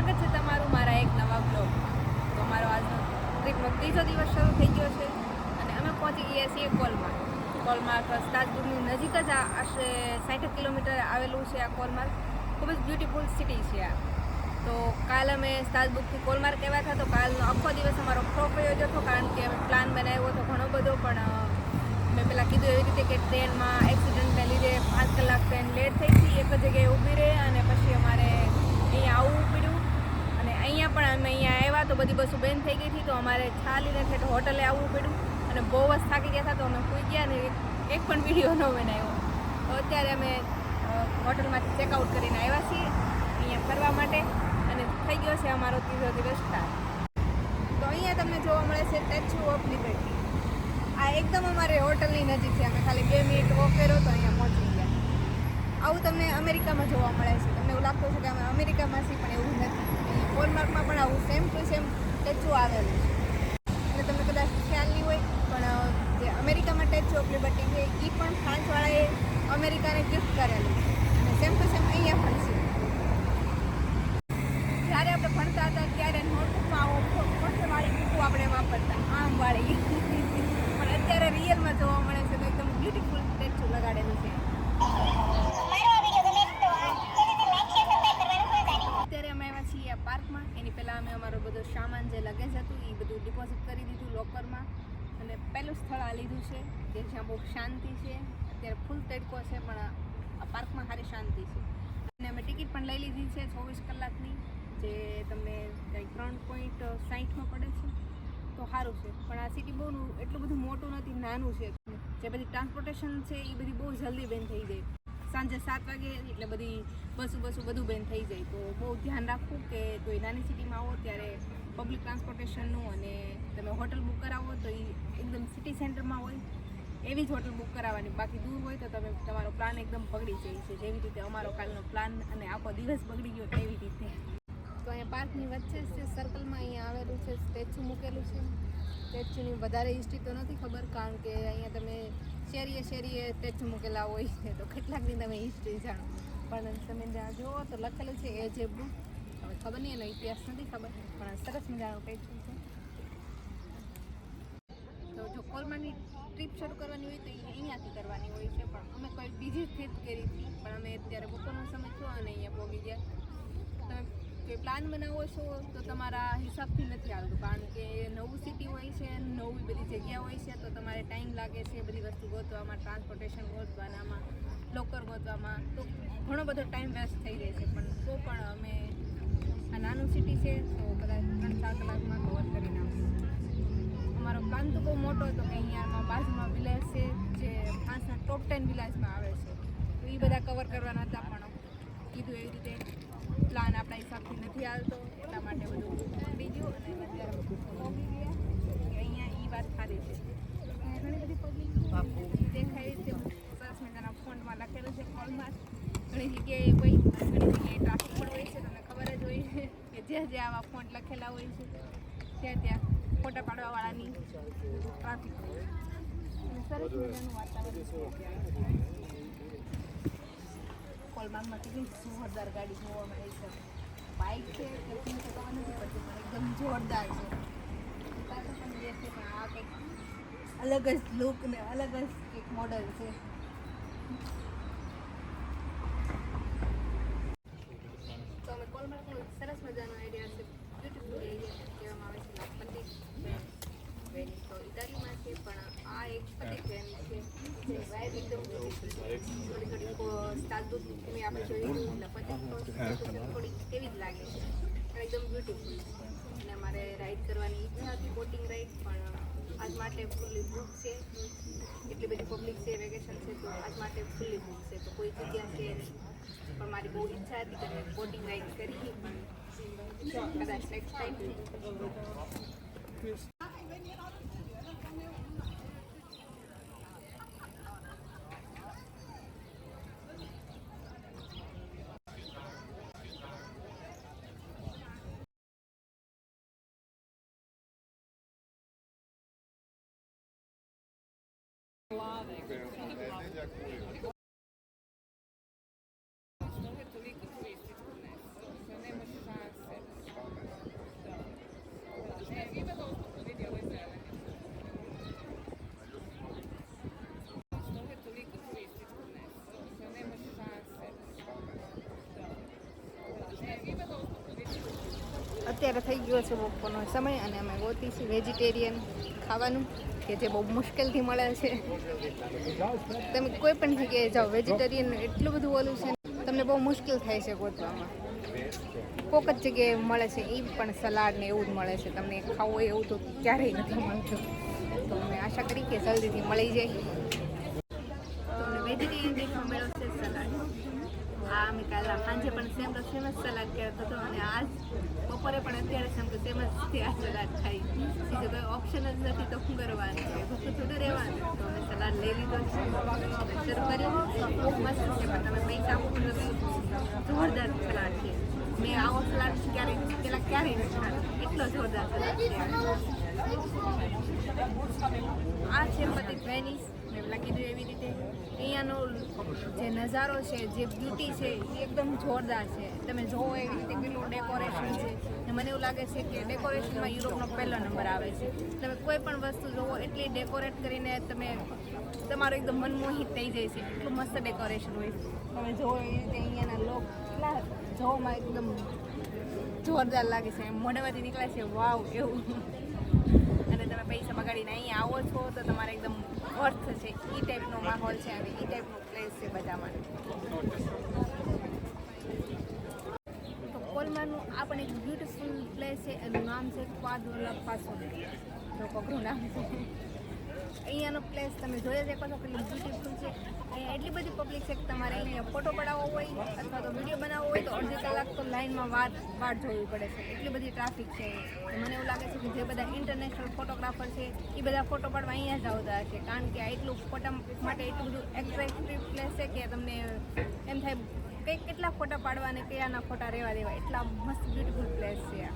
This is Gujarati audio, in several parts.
સ્વાગત છે તમારું મારા એક નવા બ્લોગ તો મારો આજનો ટ્રીપનો ત્રીજો દિવસ શરૂ થઈ ગયો છે અને અમે પહોંચી ગયા છીએ કોલમાર્ગ. કોલમાર્ગ સ્ટાર્ટબુકની નજીક જ આ આશરે સાઠ કિલોમીટર આવેલું છે આ કોલમાર્ગ. ખૂબ જ બ્યુટીફુલ સિટી છે આ. તો કાલ અમે સ્ટાર્ટબુકથી કોલમાર્ગ આવ્યા હતા, તો કાલનો આખો દિવસ અમારો ફ્રોપ રહ્યો જ હતો, કારણ કે અમે પ્લાન બનાવ્યો હતો ઘણો બધો, પણ મેં પહેલાં કીધું એવી રીતે કે ટ્રેનમાં એક્સિડન્ટને લીધે પાંચ કલાક ટ્રેન લેટ થઈ હતી એક જગ્યાએ ઊભી રહે અને પછી અમારે અહીંયા આવવું પડ્યું. અહીંયા પણ અમે અહીંયા આવ્યા તો બધી બસો બેન થઈ ગઈ હતી, તો અમારે ચાલીને ઠેઠ હોટલે આવવું પડ્યું અને બહુ જ થાકી ગયા હતા, તો અમે સુઈ ગયા અને એક- પણ વીડિયો ન બનાવ્યો. તો અત્યારે અમે હોટલમાંથી ચેકઆઉટ કરીને આવ્યા છીએ, અહીંયા ફરવા માટે અને થઈ ગયો છે અમારો ત્રીજો દિવસ તો અહીંયા તમને જોવા મળે છે સ્ટેચ્યુ ઓફ લિબર્ટી આ એકદમ અમારે હોટલની નજીક છે, અમે ખાલી બે મિનિટ વોક કર્યો તો અહીંયા પહોંચી ગયા. આવું તમને અમેરિકામાં જોવા મળે છે. તમને એવું લાગતું છે કે અમે અમેરિકામાં છીએ પણ એવું નથી. કોલમાર્કમાં પણ આવું સેમ ટુ સેમ સ્ટેચ્યુ આવેલું છે. અને તમને કદાચ ખ્યાલ નહીં હોય, પણ જે અમેરિકામાં સ્ટેચ્યુ ઓફ લિબર્ટી છે એ પણ ફ્રાન્સવાળાએ અમેરિકાને ગિફ્ટ કરેલું છે અને સેમ ટુ સેમ અહીંયા પણ છે જ્યારે આપણે ભણતા હતા ત્યારે નોટબુકમાં આવો ફોટોવાળી બુકો આપણે વાપરતા આમ વાળી પણ અત્યારે રિયલમાં જોવા મળે છે તો એકદમ બ્યુટીફુલ સ્ટેચ્યુ લગાડેલું છે અત્યારે અમે આવ્યા છીએ આ પાર્કમાં એની પહેલાં અમે અમારો બધો સામાન જે લગેજ હતું એ બધું ડિપોઝિટ કરી દીધું લોકરમાં અને પહેલું સ્થળ આ લીધું છે કે જ્યાં બહુ શાંતિ છે, અત્યારે ફૂલ તડકો છે, પણ આ પાર્કમાં સારી શાંતિ છે. અને અમે ટિકિટ પણ લઈ લીધી છે ચોવીસ કલાકની, જે તમને કંઈક ત્રણ પોઈન્ટ સાહીઠમાં પડે છે, તો સારું છે. પણ આ સિટી બહુ એટલું બધું મોટું નથી, નાનું છે. જે બધી ટ્રાન્સપોર્ટેશન છે, એ બધી બહુ જલ્દી બેન થઈ જાય. સાંજે સાત વાગે એટલે બધી બસું બસું બધું બેન થઈ જાય. તો બહુ ધ્યાન રાખવું કે કોઈ નાની સિટીમાં આવો ત્યારે પબ્લિક ટ્રાન્સપોર્ટેશનનું અને તમે હોટલ બુક કરાવો તો એ એકદમ સિટી સેન્ટરમાં હોય, એવી જ હોટલ બુક કરાવવાની. બાકી દૂર હોય તો તમે, તમારો પ્લાન એકદમ બગડી જાય છે. જેવી રીતે અમારો કાલનો પ્લાન અને આખો દિવસ બગડી ગયો એવી રીતે. તો અહીંયા પાર્કની વચ્ચે છે સર્કલમાં અહીંયા આવેલું છે સ્ટેચ્યુ મૂકેલું છે. સ્ટેચ્યુની વધારે હિસ્ટ્રી તો નથી ખબર, કારણ કે અહીંયા તમે શેરીએ શેરીએ સ્ટેચ્યુ મૂકેલા હોય છે. તો કેટલાકની તમે હિસ્ટ્રી જાણો. પણ તમે જ્યાં જુઓ તો લખેલું છે એ જે બુક ખબર નહીં એનો ઇતિહાસ નથી ખબર, પણ સરસ મજાનું કંઈક છે. તો જો કોલમાની ટ્રીપ શરૂ કરવાની હોય તો એ અહીંયાથી કરવાની હોય છે, પણ અમે કોઈ બીજી ટ્રીપ કરી હતી પણ અમે અત્યારે બપોરનો સમય થયો અને અહીંયા પહોંચી ગયા. તમે કોઈ પ્લાન બનાવો છો તો તમારા હિસાબથી નથી આવતું, કારણ કે નવું સિટી હોય છે, નવી બધી જગ્યા હોય છે, તો તમારે ટાઈમ લાગે છે બધી વસ્તુ ગોતવામાં ટ્રાન્સપોર્ટેશન ગોતવાનામાં લોકર ગોતવામાં. તો ઘણો બધો ટાઈમ વેસ્ટ થઈ જાય છે, પણ તો પણ અમે આ નાનું સિટી છે, તો કદાચ ત્રણ ચાર કલાકમાં કવર કરી નાખીશું અમારો પ્લાન તો બહુ મોટો હતો કે અહીંયામાં બાજુમાં વિલેજ છે, જે ફ્રાન્સના ટોપ ટેન વિલેજમાં આવે છે. તો એ બધા કવર કરવાના હતા પણ કીધું એવી રીતે પ્લાન આપણા હિસાબથી નથી હાલતો એટલા માટે બધું બગડી ગયું અને અત્યારે પહોંચી ગયા કે અહીંયા એ વાત સારી છે અહીંયા ઘણી બધી પબ્લિક દેખાય છે સરસ મજાના ફોનમાં લખેલું છે કોલમાં ઘણી જગ્યાએ કોઈ ઘણી જગ્યાએ ટ્રાફિક પણ હોય છે તમને ખબર જ હોય છે કે જ્યાં જ્યાં આવા ફોન્ટ લખેલા હોય છે ત્યાં ત્યાં ફોટા પાડવાવાળાની ટ્રાફિક સરસ મજાનું વાતાવરણ છે કોલબાગમાં કેટલી જોરદાર ગાડી જોવા મળે છે. બાઇક છે છે નથી પડતી પણ એકદમ જોરદાર છે. પણ જે છે, પણ આ કંઈક અલગ જ લુક ને અલગ જ એક મોડલ છે. તો અમે કોલમાર્કનો સરસ મજાનો આઈડિયા છે. કહેવામાં આવે છે લાપંડી વેની તો ઇટાલીમાં છે પણ આ એક પતિ ટ્રેન છે જે એકદમ થોડી થોડી સ્ટારબુક તમે આપણે જોયું એટલે પતિ થોડી એવી જ લાગે એકદમ બ્યુટીફુલ અને અમારે રાઈડ કરવાની ઈચ્છા હતી બોટિંગ રાઈડ પણ આજ માટે ફૂલી બુક છે એટલી બધી પબ્લિક છે વેકેશન છે તો આજ માટે ફૂલી બુક છે તો કોઈ જગ્યા છે પણ મારી બહુ ઈચ્છા હતી કે બોટિંગ રાઈડ કરી, પણ 那还为你老自觉的，给我们买，自己一个人的。અત્યારે થઈ ગયો છે બપોરનો સમય અને અમે ગોતી છીએ વેજીટેરિયન ખાવાનું, કે જે બહુ મુશ્કેલથી મળે છે. તમે કોઈ પણ જગ્યાએ જાઓ વેજીટેરિયન એટલું બધું ઓલું છે તમને બહુ મુશ્કેલ થાય છે ગોતવામાં. કોક જ જગ્યાએ મળે છે એ પણ સલાડ ને એવું જ મળે છે. તમને ખાવું એવું તો ક્યારેય નથી મળતું. તો અમે આશા કરી કે જલ્દીથી મળી જાય. વેજીટેરિયન દેખવા મળ્યો આ અમે કાલ સાંજે પણ સેમ તો સેમ જ સલાડ કરતો હતો અને આજ બપોરે પણ અત્યારે સેમ તો સેમ જ આ સલાડ ખાઈ. બીજો કોઈ ઓપ્શન જ નથી તો શું કરવાનું? છે ભૂખું થોડું રહેવાનું તો અમે સલાડ લઈ લીધો છે. શરૂ કર્યો. મસ્ત છે, પણ તમે પૈસા આપો જોરદાર સલાડ છે. મેં આવો સલાડ ક્યારેય પેલા ખાધો? એટલો જોરદાર સલાડ છે. આ છે બધી વેનિસ પેલા કીધું એવી રીતે. અહીંયાનો જે નજારો છે, જે બ્યુટી છે, એ એકદમ જોરદાર છે. તમે જોવો એવી રીતે કેટલું ડેકોરેશન છે. ને મને એવું લાગે છે કે ડેકોરેશનમાં યુરોપનો પહેલો નંબર આવે છે. તમે કોઈ પણ વસ્તુ જોવો, એટલી ડેકોરેટ કરીને તમે તમારું એકદમ મનમોહિત થઈ જાય છે. એટલું મસ્ત ડેકોરેશન હોય તમે જોવો એવી રીતે અહીંયાના લોક એટલા જોવામાં એકદમ જોરદાર લાગે છે. મોઢામાંથી નીકળે છે, વાવ, એવું. પૈસા બગાડીને અહીંયા આવો છો તો તમારે એકદમ વર્થ છે. એ ટાઈપનો માહોલ છે અને એ ટાઈપનો પ્લેસ છે બધા માટે તો કોલમાનું આ પણ એક બ્યુટિફુલ પ્લેસ છે. એનું નામ છે ક્વાદોલા પાસો તો કોકરું નામ છે. અહીંયાનો પ્લેસ તમે જોઈ શકો છો કેટલું બ્યુટીફુલ છે. અહીંયા એટલી બધી પબ્લિક છે કે તમારે અહીંયા ફોટો પડાવવો હોય અથવા તો વીડિયો બનાવવો હોય તો અડધી કલાક તો લાઇનમાં વાત વાટ જોવી પડે છે. એટલી બધી ટ્રાફિક છે. મને એવું લાગે છે કે જે બધા ઇન્ટરનેશનલ ફોટોગ્રાફર છે એ બધા ફોટો પાડવા અહીંયા જ આવતા હશે. કારણ કે આ એટલું ફોટા માટે એટલું બધું એટ્રેક્ટિવ પ્લેસ છે કે તમને એમ થાય કંઈક કેટલા ફોટા પાડવા અને કયાના ફોટા રહેવા દેવા. એટલા મસ્ત બ્યુટીફુલ પ્લેસ છે આ.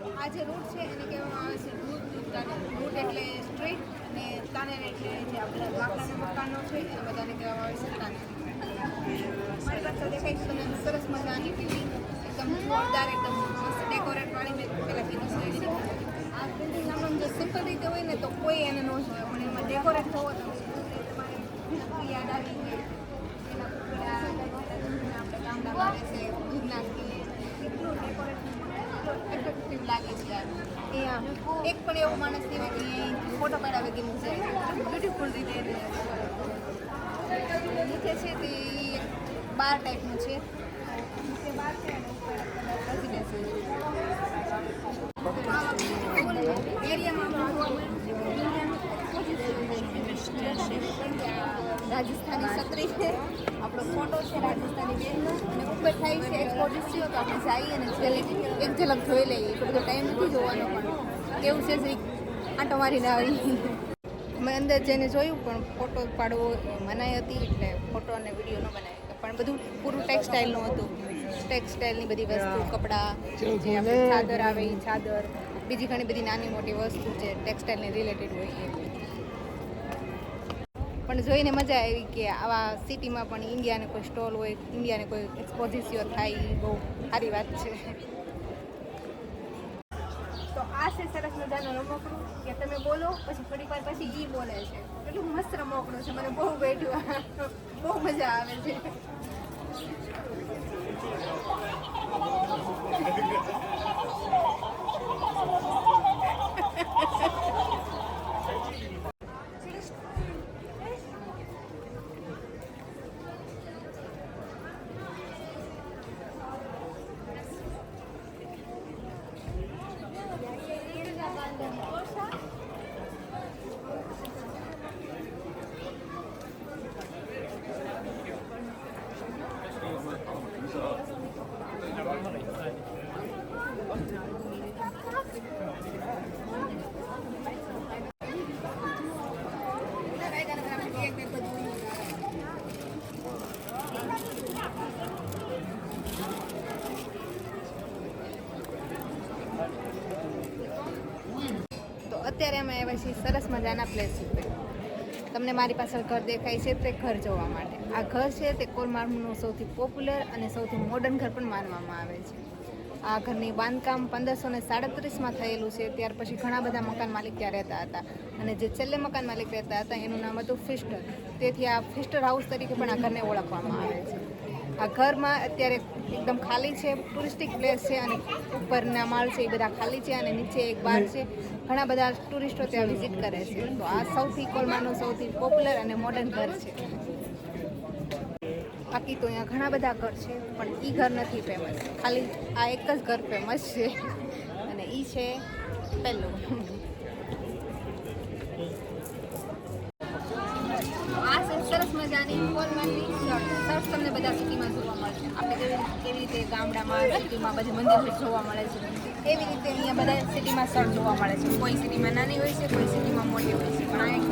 આ જે રૂટ છે એને કહેવામાં આવે છે રૂટ રૂટ એટલે સ્ટ્રીટ અને તાનેર એટલે જે આપણા લાકડાના મકાનો છે એ બધાને કહેવામાં આવે છે તાનેર મારી પાસે દેખાય સરસ મજાની બિલ્ડિંગ એકદમ જોરદાર, એકદમ મસ્ત ડેકોરેટ વાળી મેં પહેલાં કીધું છે આ બિલ્ડિંગ આમ જો સિમ્પલ રીતે હોય ને તો કોઈ એને ન જોવે. પણ એમાં ડેકોરેટ થવો તો યાદ આવી જાય એના પેલા આપણે ગામડામાં રહે છે ભૂતનાથ એટલું ડેકોરેશન એટ્રેક્ટિવ લાગે છે યાર અહીંયા એક પણ એવો માણસ નહીં હોય કે ફોટો પડાવે કે મૂકે બ્યુટીફુલ રીતે નીચે છે તે બાર ટાઈપનું છે. નીચે એરિયામાં રાજસ્થાની સત્રી છે આપણો ફોટો છે રાજસ્થાની બેનનો. અને ઉપર થાય છે એક્સપોઝિશન તો આપણે જઈએ અને છેલ્લે એક ઝલક જોઈ લઈએ. એટલો બધો ટાઈમ નથી જોવાનો. કેવું છે શ્રી આંટો મારીને આવી. મેં અંદર જઈને જોયું પણ ફોટો પાડવો મનાઈ હતી એટલે ફોટો અને વીડિયો ન બનાવી. પણ બધું પૂરું ટેક્સટાઇલનું હતું. ટેક્સટાઇલની બધી વસ્તુ કપડાં જે આપણે ચાદર આવે એ ચાદર. બીજી ઘણી બધી નાની મોટી વસ્તુ જે ટેક્સટાઇલને રિલેટેડ હોય એ. પણ જોઈને મજા આવી કે આવા સિટીમાં પણ ઇન્ડિયાને કોઈ સ્ટોલ હોય ઇન્ડિયાને કોઈ એક્સપોઝિશન થાય એ બહુ સારી વાત છે. છે સરસ મજાનું રમકડું કે તમે બોલો, પછી થોડીક વાર પછી ઈ બોલે છે. એટલું મસ્ત રમકડું છે, મને બહુ બેઠું બહુ મજા આવે છે. અત્યારે અમે આવ્યા છીએ સરસ મજાના પ્લેસ ઉપર. તમને મારી પાછળ ઘર દેખાય છે તે ઘર જોવા માટે. આ ઘર છે તે કોરમાળનું સૌથી પોપ્યુલર અને સૌથી મોડર્ન ઘર પણ માનવામાં આવે છે. આ ઘરની બાંધકામ પંદરસો ને સાડત્રીસમાં થયેલું છે, ત્યાર પછી ઘણા બધા મકાન માલિક ત્યાં રહેતા હતા. અને જે છેલ્લે મકાન માલિક રહેતા હતા, એનું નામ હતું ફિસ્ટર. તેથી આ ફિસ્ટર હાઉસ તરીકે પણ આ ઘરને ઓળખવામાં આવે છે. આ ઘરમાં અત્યારે એકદમ ખાલી છે ટુરિસ્ટિક પ્લેસ છે અને ઉપરના માળ છે એ બધા ખાલી છે અને નીચે એક બાર છે. ઘણા બધા ટુરિસ્ટો ત્યાં વિઝિટ કરે છે. તો આ સૌથી કોલમાનું સૌથી પોપ્યુલર અને મોડર્ન ઘર છે. બાકી તો અહીંયા ઘણા બધા ઘર છે, પણ એ ઘર નથી ફેમસ ખાલી આ એક જ ઘર ફેમસ છે. અને એ છે પહેલું આ છે સરસ મજાની કોલમાની શર્ટ. શર્ટ તમને બધા સિટીમાં જોવા મળશે. આપણે કેવી કેવી રીતે ગામડામાં સિટીમાં બધી મંદિર જોવા મળે છે? એવી રીતે અહીંયા બધા સિટીમાં સ્થળ જોવા મળે છે. કોઈ સિટીમાં નાની હોય છે, કોઈ સિટીમાં મોટી હોય છે. પણ આ એક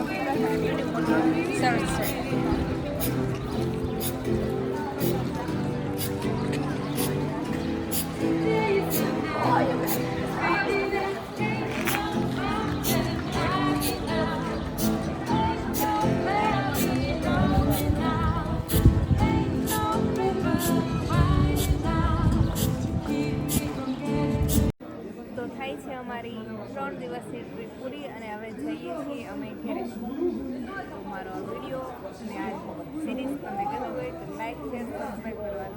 શર્ટ છે. થાય છે અમારી ત્રણ દિવસની ટ્રીપ પૂરી અને હવે જઈએ છીએ અમે ઘેરે. તો મારો આ વીડિયો અને આ સિરીઝ તમને ગમી હોય તો લાઈક શેર સબસ્ક્રાઈબ કરવાનું